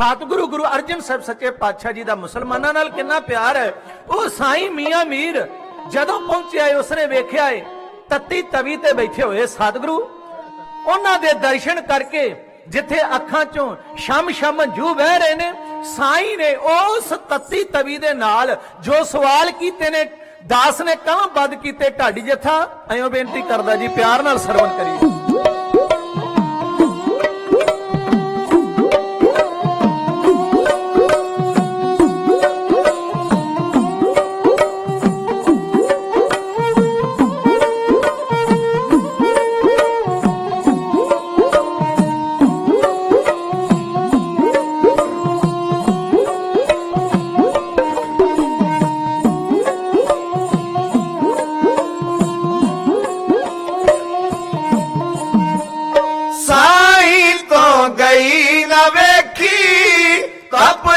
ਸਤਿਗੁਰੂ ਗੁਰੂ ਅਰਜਨ ਸਾਹਿਬ ਸੱਚੇ ਪਾਤਸ਼ਾਹ ਜੀ ਦਾ ਮੁਸਲਮਾਨਾਂ ਨਾਲ ਕਿੰਨਾ ਪਿਆਰ ਹੈ। ਉਹ ਸਾਈਂ ਮੀਆਂ ਮੀਰ ਜਦੋਂ ਪਹੁੰਚਿਆ ਉਸਨੇ ਵੇਖਿਆ ਏ, ਤੱਤੀ ਤਵੀ ਤੇ ਬੈਠੇ ਹੋਏ ਸਤਿਗੁਰੂ। ਉਹਨਾਂ ਦੇ ਦਰਸ਼ਨ ਕਰਕੇ ਜਿੱਥੇ ਅੱਖਾਂ ਚੋਂ ਸ਼ਮ ਸ਼ਮ ਜੂ ਵਹਿ ਰਹੇ ਨੇ, ਸਾਈਂ ਨੇ ਉਸ ਤੱਤੀ ਤਵੀ ਦੇ ਨਾਲ ਜੋ ਸਵਾਲ ਕੀਤੇ ਨੇ, ਦਾਸ ਨੇ ਕਾਂ ਬੱਦ ਕੀਤੇ, ਢਾਡੀ ਜਥਾ? ਐਂ ਬੇਨਤੀ ਕਰਦਾ ਜੀ, ਪਿਆਰ ਨਾਲ ਸਰਵਣ ਕਰੀਏ। Papá.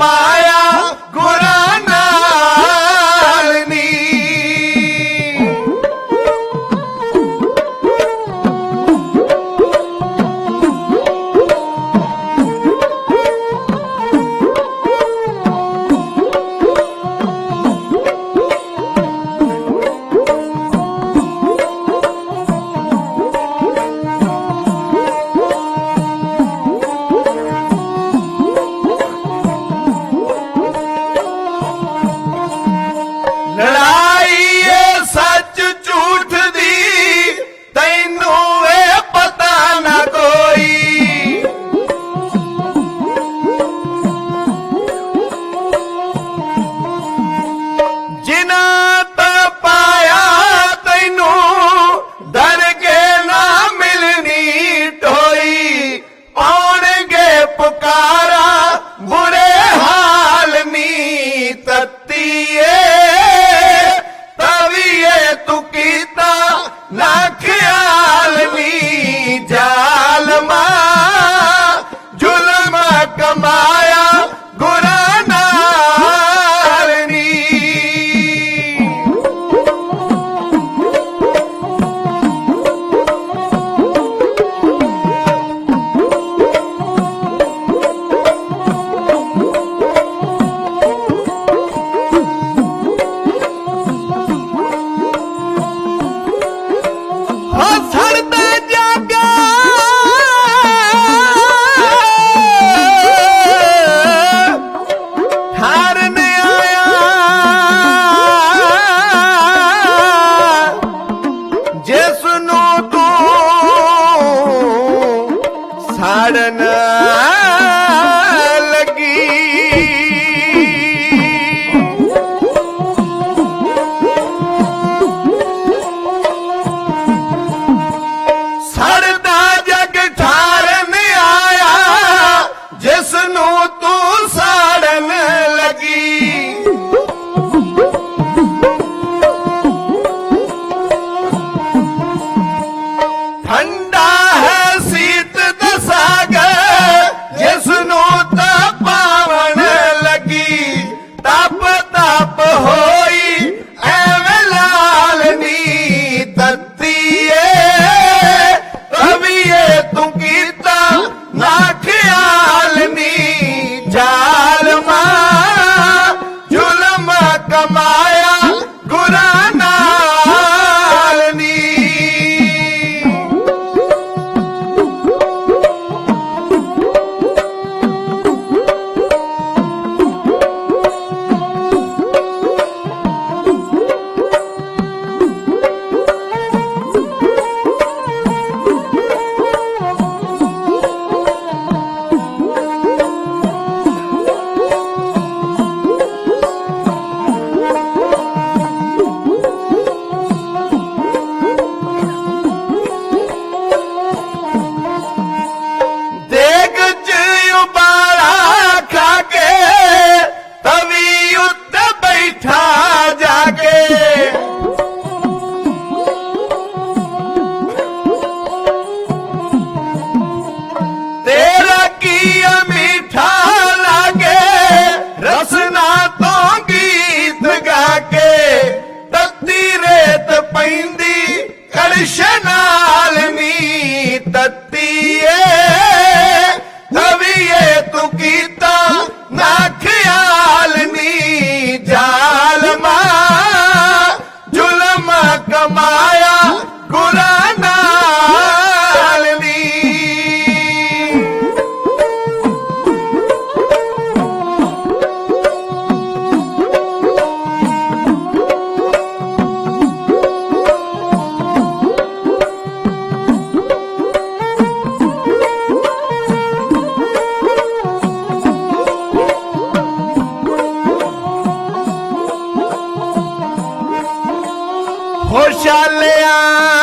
মায়া না ਚਾਲਿਆ।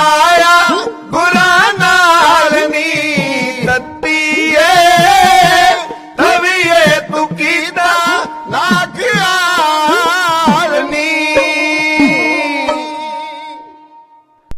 মা